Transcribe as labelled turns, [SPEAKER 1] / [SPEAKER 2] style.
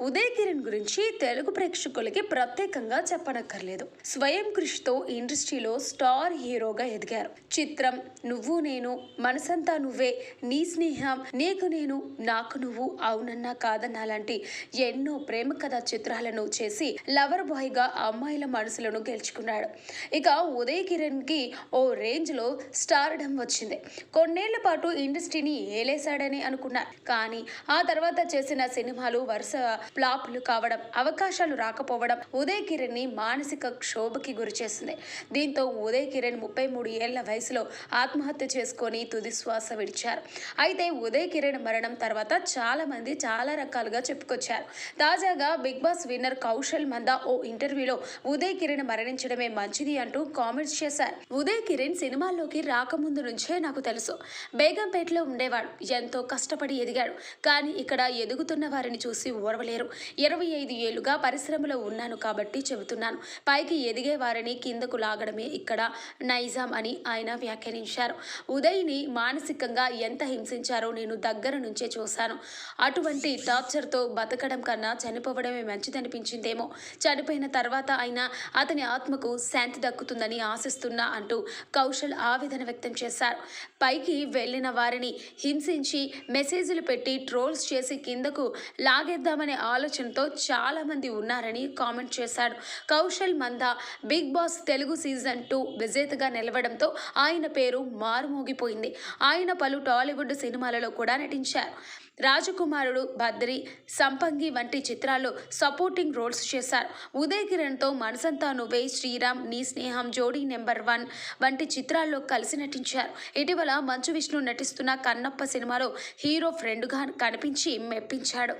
[SPEAKER 1] ఉదయ్ కిరణ్ గురించి తెలుగు ప్రేక్షకులకి ప్రత్యేకంగా చెప్పనక్కర్లేదు. స్వయం కృషితో ఇండస్ట్రీలో స్టార్ హీరోగా ఎదిగారు. చిత్రం నువ్వు నేను మనసంతా నువ్వే నీ స్నేహం నీకు నేను నాకు నువ్వు అవునన్నా కాదన్నా లాంటి ఎన్నో ప్రేమ కథ చిత్రాలను చేసి లవర్ బాయ్గా అమ్మాయిల మనసులను గెలుచుకున్నాడు. ఇక ఉదయ్ కిరణ్కి ఓ రేంజ్లో స్టార్డమ్ వచ్చింది. కొన్నేళ్ళ పాటు ఇండస్ట్రీని ఏలేశాడని అనుకున్నారు. కానీ ఆ తర్వాత చేసిన సినిమాలు వరుస ఫ్లాప్లు కావడం అవకాశాలు రాకపోవడం ఉదయ్ కిరణ్ని మానసిక క్షోభకి గురిచేసింది దీంతో ఉదయ్ కిరణ్ ముప్పై మూడు ఏళ్ళ వయసులో ఆత్మహత్య చేసుకొని తుది శ్వాస విడిచారు. అయితే ఉదయ్ కిరణ్ మరణం తర్వాత చాలా మంది చాలా రకాలుగా చెప్పుకొచ్చారు. తాజాగా Big Boss winner Kaushal Manda ఓ ఇంటర్వ్యూలో ఉదయ్ కిరణ్ మరణించడమే మంచిది అంటూ కామెంట్స్ చేశారు. ఉదయ్ కిరణ్ సినిమాల్లోకి రాకముందు నుంచే నాకు తెలుసు. బేగంపేటలో ఉండేవాడు ఎంతో కష్టపడి ఎదిగాడు. కానీ ఇక్కడ ఎదుగుతున్న వారిని చూసి ఓర్వలేరు. ఇరవై ఐదు ఏళ్ళుగా పరిశ్రమలో ఉన్నాను కాబట్టి చెబుతున్నాను. పైకి ఎదిగే వారిని కిందకు లాగడమే ఇక్కడ నైజాం అని ఆయన వ్యాఖ్యానించారు. ఉదయ్ని మానసికంగా ఎంత హింసించారో నేను దగ్గర నుంచే చూశాను. అటువంటి టార్చర్తో బతకడం కన్నా చనిపోవడమే మంచిదనిపించిందేమో. చనిపోయిన తర్వాత అయినా అతని ఆత్మకు శాంతి దక్కుతుందని ఆశిస్తున్నా అంటూ కౌశల్ ఆవేదన వ్యక్తం చేశారు. పైకి వెళ్ళిన వారిని హింసించి మెసేజ్లు పెట్టి ట్రోల్స్ చేసి కిందకు లాగేద్దామనే ఆలోచనతో చాలామంది ఉన్నారని కామెంట్ చేశాడు. Kaushal Manda Big Boss Telugu season two విజేతగా నిలవడంతో ఆయన పేరు మారుమోగిపోయింది. ఆయన పలు టాలీవుడ్ సినిమాలలో కూడా నటించారు. రాజకుమారుడు బద్రి సంపంగి వంటి చిత్రాల్లో సపోర్టింగ్ రోల్స్ చేశారు. ఉదయ్ కిరణ్తో మనసంతా నువ్వే శ్రీరామ్ నీ స్నేహం జోడీ నెంబర్ వన్ వంటి చిత్రాల్లో కలిసి నటించారు. ఇటీవల మంచు విష్ణు నటిస్తున్న కన్నప్ప సినిమాలో హీరో ఫ్రెండ్గా కనిపించి మెప్పించాడు.